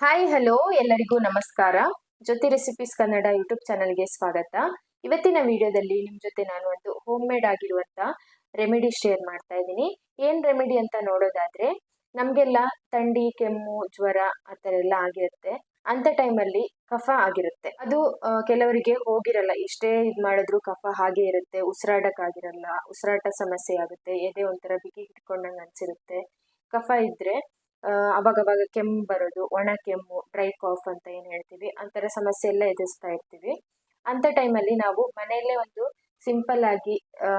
Hi hello ಎಲ್ಲರಿಗೂ ನಮಸ್ಕಾರ. ಜ್ಯೋತಿ recipes Kannada YouTube ಚಾನಲ್ಗೆ ಸ್ವಾಗತ. ಇವತ್ತಿನ ವಿಡಿಯೋದಲ್ಲಿ ನಿಮ್ಮ ಜೊತೆ ನಾನು ಒಂದು ಹೋಮ್ ಮೇಡ್ ಆಗಿರುವಂತ ರೆಮಿಡಿ ಶೇರ್ ಮಾಡ್ತಾ ಇದ್ದೀನಿ. ಏನ್ ರೆಮಿಡಿ ಅಂತ ನೋಡೋದಾದ್ರೆ, ನಮಗೆಲ್ಲ ಥಂಡಿ, ಕೆಮ್ಮು, ಜ್ವರ ಆ ಥರ ಎಲ್ಲ ಆಗಿರುತ್ತೆ. ಅಂತ ಟೈಮಲ್ಲಿ ಕಫ ಆಗಿರುತ್ತೆ. ಅದು ಕೆಲವರಿಗೆ ಹೋಗಿರಲ್ಲ. ಎಷ್ಟೇ ಇದು ಮಾಡಿದ್ರು ಕಫ ಹಾಗೆ ಇರುತ್ತೆ. ಉಸಿರಾಡಕ್ಕಾಗಿರಲ್ಲ ಉಸಿರಾಟ ಸಮಸ್ಯೆ ಆಗುತ್ತೆ. ಎದೆ ಒಂಥರ ಬಿಗಿ ಹಿಡ್ಕೊಂಡಂಗೆ ಅನ್ಸಿರುತ್ತೆ. ಕಫ ಇದ್ರೆ ಅವಾಗವಾಗ ಕೆಮ್ಮು ಬರೋದು, ಒಣ ಕೆಮ್ಮು ಡ್ರೈ ಕಾಫ್ ಅಂತ ಏನು ಹೇಳ್ತೀವಿ ಅಂತರ ಸಮಸ್ಯೆ ಎಲ್ಲ ಎದುರಿಸ್ತಾ ಇರ್ತೀವಿ. ಅಂತ ಟೈಮಲ್ಲಿ ನಾವು ಮನೆಯಲ್ಲೇ ಒಂದು ಸಿಂಪಲ್ ಆಗಿ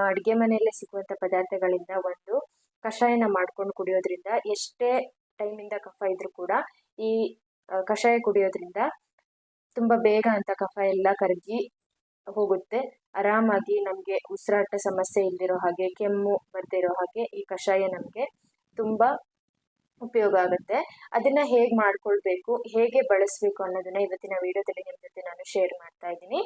ಅಡುಗೆ ಮನೆಯಲ್ಲೇ ಸಿಗುವಂಥ ಪದಾರ್ಥಗಳಿಂದ ಒಂದು ಕಷಾಯನ ಮಾಡ್ಕೊಂಡು ಕುಡಿಯೋದ್ರಿಂದ ಎಷ್ಟೇ ಟೈಮಿಂದ ಕಫ ಇದ್ರೂ ಕೂಡ ಈ ಕಷಾಯ ಕುಡಿಯೋದ್ರಿಂದ ತುಂಬಾ ಬೇಗ ಅಂತ ಕಫ ಎಲ್ಲ ಕರಗಿ ಹೋಗುತ್ತೆ. ಆರಾಮಾಗಿ ನಮಗೆ ಉಸಿರಾಟ ಸಮಸ್ಯೆ ಇಲ್ದಿರೋ ಹಾಗೆ, ಕೆಮ್ಮು ಬರ್ದಿರೋ ಹಾಗೆ ಈ ಕಷಾಯ ನಮಗೆ ತುಂಬಾ ಉಪಯೋಗ ಆಗುತ್ತೆ. ಅದನ್ನ ಹೇಗೆ ಮಾಡ್ಕೊಳ್ಬೇಕು, ಹೇಗೆ ಬಳಸಬೇಕು ಅನ್ನೋದನ್ನ ಇವತ್ತಿನ ವಿಡಿಯೋದಲ್ಲಿ ನಿಮ್ಮ ಜೊತೆ ನಾನು ಶೇರ್ ಮಾಡ್ತಾ ಇದ್ದೀನಿ.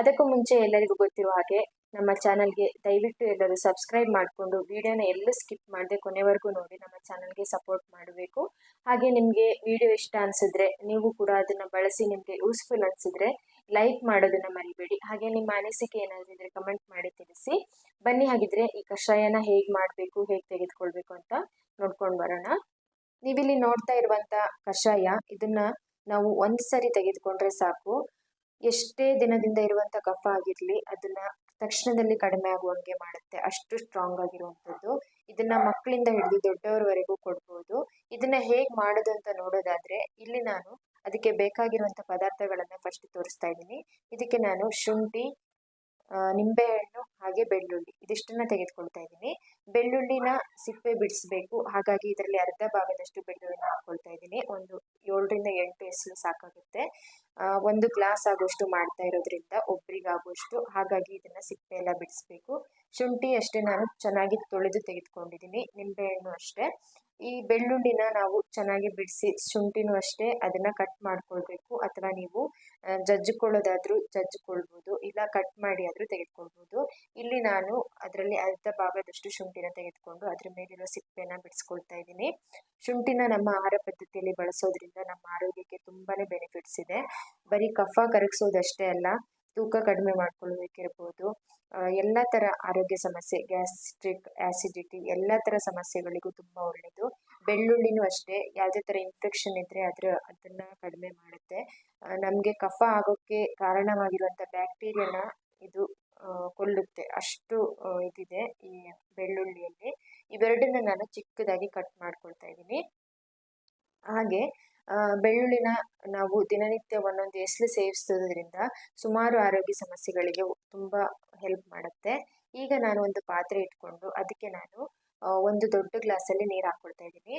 ಅದಕ್ಕೂ ಮುಂಚೆ ಎಲ್ಲರಿಗೂ ಗೊತ್ತಿರುವ ಹಾಗೆ ನಮ್ಮ ಚಾನಲ್ಗೆ ದಯವಿಟ್ಟು ಎಲ್ಲರೂ ಸಬ್ಸ್ಕ್ರೈಬ್ ಮಾಡಿಕೊಂಡು ವಿಡಿಯೋನ ಎಲ್ಲೂ ಸ್ಕಿಪ್ ಮಾಡದೆ ಕೊನೆವರೆಗೂ ನೋಡಿ, ನಮ್ಮ ಚಾನಲ್ಗೆ ಸಪೋರ್ಟ್ ಮಾಡಬೇಕು. ಹಾಗೆ ನಿಮಗೆ ವಿಡಿಯೋ ಇಷ್ಟ ಅನಿಸಿದ್ರೆ ನೀವು ಕೂಡ ಅದನ್ನು ಬಳಸಿ ನಿಮಗೆ ಯೂಸ್ಫುಲ್ ಅನಿಸಿದ್ರೆ ಲೈಕ್ ಮಾಡೋದನ್ನ ಮರಿಬೇಡಿ. ಹಾಗೆ ನಿಮ್ಮ ಅನಿಸಿಕೆ ಏನಾದರೂ ಇದ್ರೆ ಕಮೆಂಟ್ ಮಾಡಿ ತಿಳಿಸಿ. ಬನ್ನಿ ಹಾಗಿದ್ರೆ ಈ ಕಷಾಯನ ಹೇಗೆ ಮಾಡಬೇಕು, ಹೇಗೆ ತೆಗೆದುಕೊಳ್ಬೇಕು ಅಂತ ನೋಡ್ಕೊಂಡು ಬರೋಣ. ನೀವಿಲ್ಲಿ ನೋಡ್ತಾ ಇರುವಂತ ಕಷಾಯ, ಇದನ್ನ ನಾವು ಒಂದು ಸರಿ ತೆಗೆದುಕೊಂಡ್ರೆ ಸಾಕು. ಎಷ್ಟೇ ದಿನದಿಂದ ಇರುವಂತ ಕಫ ಆಗಿರ್ಲಿ, ಅದನ್ನ ತಕ್ಷಣದಲ್ಲಿ ಕಡಿಮೆ ಆಗುವಂಗೆ ಮಾಡುತ್ತೆ. ಅಷ್ಟು ಸ್ಟ್ರಾಂಗ್ ಆಗಿರುವಂಥದ್ದು. ಇದನ್ನ ಮಕ್ಕಳಿಂದ ಹಿಡಿದು ದೊಡ್ಡವರವರೆಗೂ ಕೊಡ್ಬೋದು. ಇದನ್ನ ಹೇಗೆ ಮಾಡೋದು ಅಂತ ನೋಡೋದಾದ್ರೆ, ಇಲ್ಲಿ ನಾನು ಅದಕ್ಕೆ ಬೇಕಾಗಿರುವಂತ ಪದಾರ್ಥಗಳನ್ನ ಫಸ್ಟ್ ತೋರಿಸ್ತಾ ಇದ್ದೀನಿ. ಇದಕ್ಕೆ ನಾನು ಶುಂಠಿ ನಿಂಬೆಹಣ್ಣು ಹಾಗೆ ಬೆಳ್ಳುಳ್ಳಿ ಇದಿಷ್ಟನ್ನ ತೆಗೆದುಕೊಳ್ತಾ ಇದ್ದೀನಿ. ಬೆಳ್ಳುಳ್ಳಿನ ಸಿಪ್ಪೆ ಬಿಡಿಸ್ಬೇಕು. ಹಾಗಾಗಿ ಇದರಲ್ಲಿ ಅರ್ಧ ಭಾಗದಷ್ಟು ಬೆಳ್ಳುಳ್ಳಿನ ಹಾಕೊಳ್ತಾ ಇದ್ದೀನಿ. ಒಂದು ಏಳರಿಂದ ಎಂಟು ಎಸಳು ಸಾಕಾಗುತ್ತೆ. ಒಂದು ಗ್ಲಾಸ್ ಆಗೋಷ್ಟು ಮಾಡ್ತಾ ಇರೋದ್ರಿಂದ ಒಬ್ರಿಗಾಗುವಷ್ಟು ಹಾಗಾಗಿ ಇದನ್ನ ಸಿಪ್ಪೆ ಎಲ್ಲ ಬಿಡಿಸ್ಬೇಕು. ಶುಂಠಿ ಅಷ್ಟೇ ನಾನು ಚೆನ್ನಾಗಿ ತೊಳೆದು ತೆಗೆದುಕೊಂಡಿದ್ದೀನಿ, ನಿಂಬೆಹಣ್ಣು ಅಷ್ಟೇ. ಈ ಬೆಳ್ಳುಳ್ಳಿನ ನಾವು ಚೆನ್ನಾಗಿ ಬಿಡಿಸಿ ಶುಂಠಿನೂ ಅಷ್ಟೇ ಅದನ್ನ ಕಟ್ ಮಾಡ್ಕೊಳ್ಬೇಕು, ಅಥವಾ ನೀವು ಜಜ್ಜಿಕೊಳ್ಳೋದಾದರೂ ಜಜ್ಜಿಕೊಳ್ಬೋದು, ಇಲ್ಲ ಕಟ್ ಮಾಡಿ ಆದ್ರೂ ತೆಗೆದುಕೊಳ್ಬೋದು. ಇಲ್ಲಿ ನಾನು ಅದರಲ್ಲಿ ಅರ್ಧ ಭಾಗದಷ್ಟು ಶುಂಠಿನ ತೆಗೆದುಕೊಂಡು ಅದ್ರ ಮೇಲಿರೋ ಸಿಪ್ಪೆನ ಬಿಡಿಸ್ಕೊಳ್ತಾ ಇದ್ದೀನಿ. ಶುಂಠಿನ ನಮ್ಮ ಆಹಾರ ಪದ್ಧತಿಯಲ್ಲಿ ಬಳಸೋದ್ರಿಂದ ನಮ್ಮ ಆರೋಗ್ಯಕ್ಕೆ ತುಂಬಾನೇ ಬೆನಿಫಿಟ್ಸ್ ಇದೆ. ಬರೀ ಕಫ ಕರಗಿಸೋದಷ್ಟೇ ಅಲ್ಲ, ತೂಕ ಕಡಿಮೆ ಮಾಡ್ಕೊಳ್ಳೋದಕ್ಕಿರ್ಬೋದು. ಎಲ್ಲ ಥರ ಆರೋಗ್ಯ ಸಮಸ್ಯೆ, ಗ್ಯಾಸ್ಟ್ರಿಕ್ ಆ್ಯಸಿಡಿಟಿ ಎಲ್ಲ ಥರ ಸಮಸ್ಯೆಗಳಿಗೂ ತುಂಬ ಒಳ್ಳೆಯದು ಬೆಳ್ಳುಳ್ಳಿನೂ ಅಷ್ಟೇ, ಯಾವುದೇ ಥರ ಇನ್ಫೆಕ್ಷನ್ ಇದ್ದರೆ ಅದರ, ಅದನ್ನು ಕಡಿಮೆ ಮಾಡುತ್ತೆ. ನಮಗೆ ಕಫ ಆಗೋಕ್ಕೆ ಕಾರಣವಾಗಿರುವಂಥ ಬ್ಯಾಕ್ಟೀರಿಯಾನ ಇದು ಕೊಲ್ಲುತ್ತೆ. ಅಷ್ಟು ಇದಿದೆ ಈ ಬೆಳ್ಳುಳ್ಳಿಯಲ್ಲಿ. ಇವೆರಡನ್ನ ನಾನು ಚಿಕ್ಕದಾಗಿ ಕಟ್ ಮಾಡ್ಕೊಳ್ತಾ ಇದ್ದೀನಿ. ಹಾಗೆ ಬೆಳ್ಳುಳ್ಳಿನ ನಾವು ದಿನನಿತ್ಯ ಒಂದೊಂದು ಎಸ್ಲು ಸೇವಿಸೋದ್ರಿಂದ ಸುಮಾರು ಆರೋಗ್ಯ ಸಮಸ್ಯೆಗಳಿಗೆ ತುಂಬ ಹೆಲ್ಪ್ ಮಾಡುತ್ತೆ. ಈಗ ನಾನು ಒಂದು ಪಾತ್ರೆ ಇಟ್ಕೊಂಡು ಅದಕ್ಕೆ ನಾನು ಒಂದು ದೊಡ್ಡ ಗ್ಲಾಸಲ್ಲಿ ನೀರು ಹಾಕ್ಕೊಳ್ತಾ ಇದ್ದೀನಿ.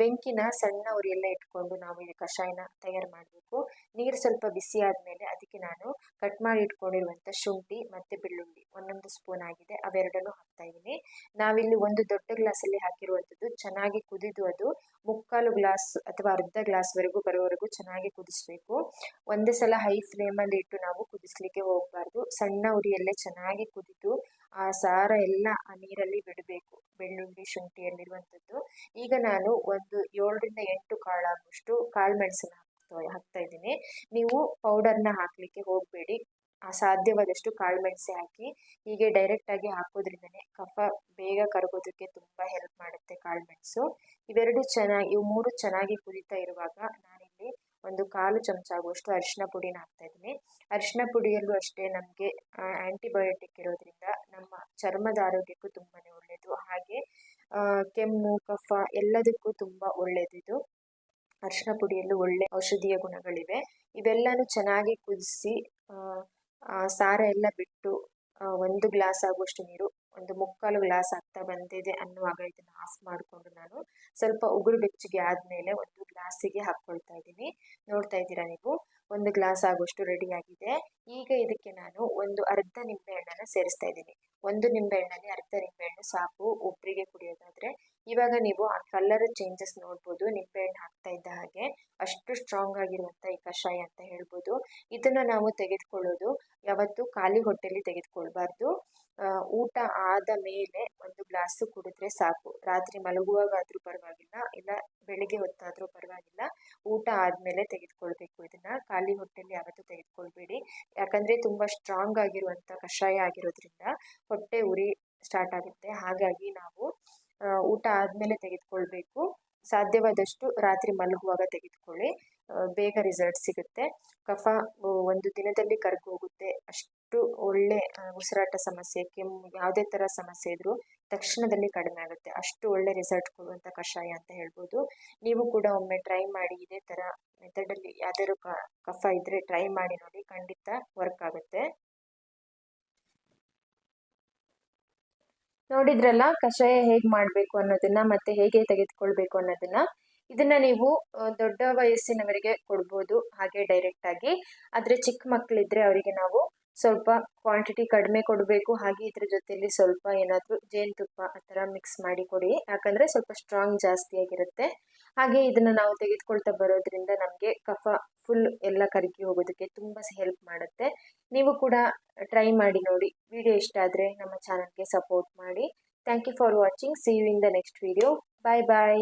ಬೆಂಕಿನ ಸಣ್ಣ ಉರಿಯಲ್ಲೇ ಇಟ್ಕೊಂಡು ನಾವು ಈ ಕಷಾಯನ ತಯಾರು ಮಾಡಬೇಕು. ನೀರು ಸ್ವಲ್ಪ ಬಿಸಿ ಆದಮೇಲೆ ಅದಕ್ಕೆ ನಾನು ಕಟ್ ಮಾಡಿ ಇಟ್ಕೊಂಡಿರುವಂಥ ಶುಂಠಿ ಮತ್ತು ಬೆಳ್ಳುಳ್ಳಿ ಒಂದೊಂದು ಸ್ಪೂನ್ ಆಗಿದೆ. ಅವೆರಡನ್ನು ಹಾಕ್ತಾ ಇದ್ದೀನಿ. ನಾವಿಲ್ಲಿ ಒಂದು ದೊಡ್ಡ ಗ್ಲಾಸಲ್ಲಿ ಹಾಕಿರುವಂಥದ್ದು ಚೆನ್ನಾಗಿ ಕುದಿದು ಅದು ಮುಕ್ಕಾಲು ಗ್ಲಾಸ್ ಅಥವಾ ಅರ್ಧ ಗ್ಲಾಸ್ವರೆಗೂ ಬರೋವರೆಗೂ ಚೆನ್ನಾಗಿ ಕುದಿಸ್ಬೇಕು. ಒಂದೇ ಸಲ ಹೈ ಫ್ಲೇಮಲ್ಲಿ ಇಟ್ಟು ನಾವು ಕುದಿಸ್ಲಿಕ್ಕೆ ಹೋಗಬಾರ್ದು. ಸಣ್ಣ ಉರಿಯಲ್ಲೇ ಚೆನ್ನಾಗಿ ಕುದಿದು ಆ ಸಾರ ಎಲ್ಲ ಆ ನೀರಲ್ಲಿ ಬಿಡಬೇಕು. ಬೆಳ್ಳುಳ್ಳಿ ಶುಂಠಿಯಲ್ಲಿರುವಂಥದ್ದು ಈಗ ನಾನು ಒಂದು ಏಳರಿಂದ ಎಂಟು ಕಾಳಾಗುವಷ್ಟು ಕಾಳು ಮೆಣಸನ್ನ ಹಾಕ್ತಾ ಇದ್ದೀನಿ. ನೀವು ಪೌಡರ್ನ ಹಾಕಲಿಕ್ಕೆ ಹೋಗಬೇಡಿ. ಸಾಧ್ಯವಾದಷ್ಟು ಕಾಳು ಮೆಣಸೆ ಹಾಕಿ, ಹೀಗೆ ಡೈರೆಕ್ಟಾಗಿ ಹಾಕೋದ್ರಿಂದನೇ ಕಫ ಬೇಗ ಕರಗೋದಕ್ಕೆ ತುಂಬ ಹೆಲ್ಪ್ ಮಾಡುತ್ತೆ ಕಾಳು ಮೆಣಸು. ಇವೆರಡು ಚೆನ್ನಾಗಿ, ಇವು ಮೂರು ಚೆನ್ನಾಗಿ ಕುದೀತಾ ಇರುವಾಗ ನಾನಿಲ್ಲಿ ಒಂದು ಕಾಲು ಚಮಚ ಆಗುವಷ್ಟು ಅರಿಶಿನ ಪುಡಿನ ಹಾಕ್ತಾ ಇದ್ದೀನಿ. ಅರಿಶಿನ ಪುಡಿಯಲ್ಲೂ ಅಷ್ಟೇ ನಮಗೆ ಆ್ಯಂಟಿಬಯೋಟಿಕ್ ಇರೋದ್ರಿಂದ ನಮ್ಮ ಚರ್ಮದ ಆರೋಗ್ಯಕ್ಕೂ ತುಂಬಾ ಒಳ್ಳೆಯದು ಹಾಗೆ ಕೆಮ್ಮು, ಕಫ ಎಲ್ಲದಕ್ಕೂ ತುಂಬ ಒಳ್ಳೆಯದಿದು ಅರಿಶಿನ ಪುಡಿಯಲ್ಲೂ ಒಳ್ಳೆ ಔಷಧೀಯ ಗುಣಗಳಿವೆ. ಇವೆಲ್ಲನೂ ಚೆನ್ನಾಗಿ ಕುದಿಸಿ ಸಾರ ಎಲ್ಲ ಬಿಟ್ಟು ಒಂದು ಗ್ಲಾಸ್ ಆಗುವಷ್ಟು ನೀರು, ಒಂದು ಮುಕ್ಕಾಲು ಗ್ಲಾಸ್ ಆಗ್ತಾ ಬಂದಿದೆ ಅನ್ನುವಾಗ ಇದನ್ನು ಆಫ್ ಮಾಡಿಕೊಂಡು ನಾನು ಸ್ವಲ್ಪ ಉಗುರು ಬೆಚ್ಚಗೆ ಆದಮೇಲೆ ಒಂದು ಗ್ಲಾಸಿಗೆ ಹಾಕ್ಕೊಳ್ತಾ ಇದ್ದೀನಿ. ನೋಡ್ತಾ ಇದ್ದೀರಾ ನೀವು? ಒಂದು ಗ್ಲಾಸ್ ಆಗುವಷ್ಟು ರೆಡಿ ಆಗಿದೆ. ಈಗ ಇದಕ್ಕೆ ನಾನು ಒಂದು ಅರ್ಧ ನಿಂಬೆಹಣ್ಣನ್ನು ಸೇರಿಸ್ತಾ ಇದ್ದೀನಿ. ಒಂದು ನಿಂಬೆಹಣ್ಣಲ್ಲಿ ಅರ್ಧ ನಿಂಬೆಹಣ್ಣು ಸಾಕು ಒಬ್ಬರಿಗೆ ಕುಡಿಯೋದಾದ್ರೆ. ಇವಾಗ ನೀವು ಆ ಕಲರ್ ಚೇಂಜಸ್ ನೋಡ್ಬೋದು ನಿಂಬೆಹಣ್ಣು ಹಾಕ್ತಾ ಇದ್ದ ಹಾಗೆ ಅಷ್ಟು ಸ್ಟ್ರಾಂಗ್ ಆಗಿರುವಂಥ ಈ ಕಷಾಯ ಅಂತ ಹೇಳ್ಬೋದು. ಇದನ್ನು ನಾವು ತೆಗೆದುಕೊಳ್ಳೋದು ಯಾವತ್ತು ಖಾಲಿ ಹೊಟ್ಟೆಲಿ ತೆಗೆದುಕೊಳ್ಬಾರ್ದು. ಊಟ ಆದ ಮೇಲೆ ಒಂದು ಗ್ಲಾಸು ಕುಡಿದ್ರೆ ಸಾಕು. ರಾತ್ರಿ ಮಲಗುವಾಗಾದರೂ ಪರವಾಗಿಲ್ಲ, ಇಲ್ಲ ಬೆಳಿಗ್ಗೆ ಹೊತ್ತಾದರೂ ಪರವಾಗಿಲ್ಲ. ಊಟ ಆದಮೇಲೆ ತೆಗೆದುಕೊಳ್ಬೇಕು. ಇದನ್ನು ಖಾಲಿ ಹೊಟ್ಟೆಲಿ ಯಾವತ್ತೂ ತೆಗೆದುಕೊಳ್ಬೇಡಿ. ಯಾಕಂದರೆ ತುಂಬ ಸ್ಟ್ರಾಂಗ್ ಆಗಿರುವಂಥ ಕಷಾಯ ಆಗಿರೋದ್ರಿಂದ ಹೊಟ್ಟೆ ಉರಿ ಸ್ಟಾರ್ಟ್ ಆಗುತ್ತೆ. ಹಾಗಾಗಿ ನಾವು ಊಟ ಆದಮೇಲೆ ತೆಗೆದುಕೊಳ್ಬೇಕು. ಸಾಧ್ಯವಾದಷ್ಟು ರಾತ್ರಿ ಮಲಗುವಾಗ ತೆಗೆದುಕೊಳ್ಳಿ. ಬೇಗ ರಿಸಲ್ಟ್ ಸಿಗುತ್ತೆ. ಕಫ ಒಂದು ದಿನದಲ್ಲಿ ಕರಗಿ ಹೋಗುತ್ತೆ. ಅಷ್ಟು ಒಳ್ಳೆ ಉಸಿರಾಟ ಸಮಸ್ಯೆ, ಕೆಮ್ಮು, ಯಾವುದೇ ಥರ ಸಮಸ್ಯೆ ಇದ್ದರೂ ತಕ್ಷಣದಲ್ಲಿ ಕಡಿಮೆ ಆಗುತ್ತೆ. ಅಷ್ಟು ಒಳ್ಳೆ ರಿಸಲ್ಟ್ ಕೊಡುವಂಥ ಕಷಾಯ ಅಂತ ಹೇಳ್ಬೋದು. ನೀವು ಕೂಡ ಒಮ್ಮೆ ಟ್ರೈ ಮಾಡಿ ಇದೇ ಥರ ಮೆಥಡಲ್ಲಿ ಯಾವ್ದಾದ್ರು ಕಫ ಇದ್ದರೆ ಟ್ರೈ ಮಾಡಿ ನೋಡಿ. ಖಂಡಿತ ವರ್ಕ್ ಆಗುತ್ತೆ. ನೋಡಿದ್ರಲ್ಲ ಕಷಾಯ ಹೇಗೆ ಮಾಡಬೇಕು ಅನ್ನೋದನ್ನ ಮತ್ತೆ ಹೇಗೆ ತೆಗೆದುಕೊಳ್ಬೇಕು ಅನ್ನೋದನ್ನ. ಇದನ್ನ ನೀವು ದೊಡ್ಡ ವಯಸ್ಸಿನವರಿಗೆ ಕೊಡ್ಬೋದು ಹಾಗೆ ಡೈರೆಕ್ಟ್ ಆಗಿ. ಆದರೆ ಚಿಕ್ಕ ಮಕ್ಕಳಿದ್ರೆ ಅವರಿಗೆ ನಾವು ಸ್ವಲ್ಪ ಕ್ವಾಂಟಿಟಿ ಕಡಿಮೆ ಕೊಡಬೇಕು. ಹಾಗೆ ಇದ್ರ ಜೊತೆಯಲ್ಲಿ ಸ್ವಲ್ಪ ಏನಾದರೂ ಜೇನುತುಪ್ಪ ಆ ಥರ ಮಿಕ್ಸ್ ಮಾಡಿ ಕೊಡಿ. ಯಾಕಂದರೆ ಸ್ವಲ್ಪ ಸ್ಟ್ರಾಂಗ್ ಜಾಸ್ತಿ ಆಗಿರುತ್ತೆ. ಹಾಗೆ ಇದನ್ನು ನಾವು ತೆಗೆದುಕೊಳ್ತಾ ಬರೋದ್ರಿಂದ ನಮಗೆ ಕಫ ಫುಲ್ ಎಲ್ಲ ಕರಗಿ ಹೋಗೋದಕ್ಕೆ ತುಂಬ ಹೆಲ್ಪ್ ಮಾಡುತ್ತೆ. ನೀವು ಕೂಡ ಟ್ರೈ ಮಾಡಿ ನೋಡಿ. ವಿಡಿಯೋ ಇಷ್ಟ ಆದರೆ ನಮ್ಮ ಚಾನಲ್ಗೆ ಸಪೋರ್ಟ್ ಮಾಡಿ. Thank you for watching see you in the next video bye bye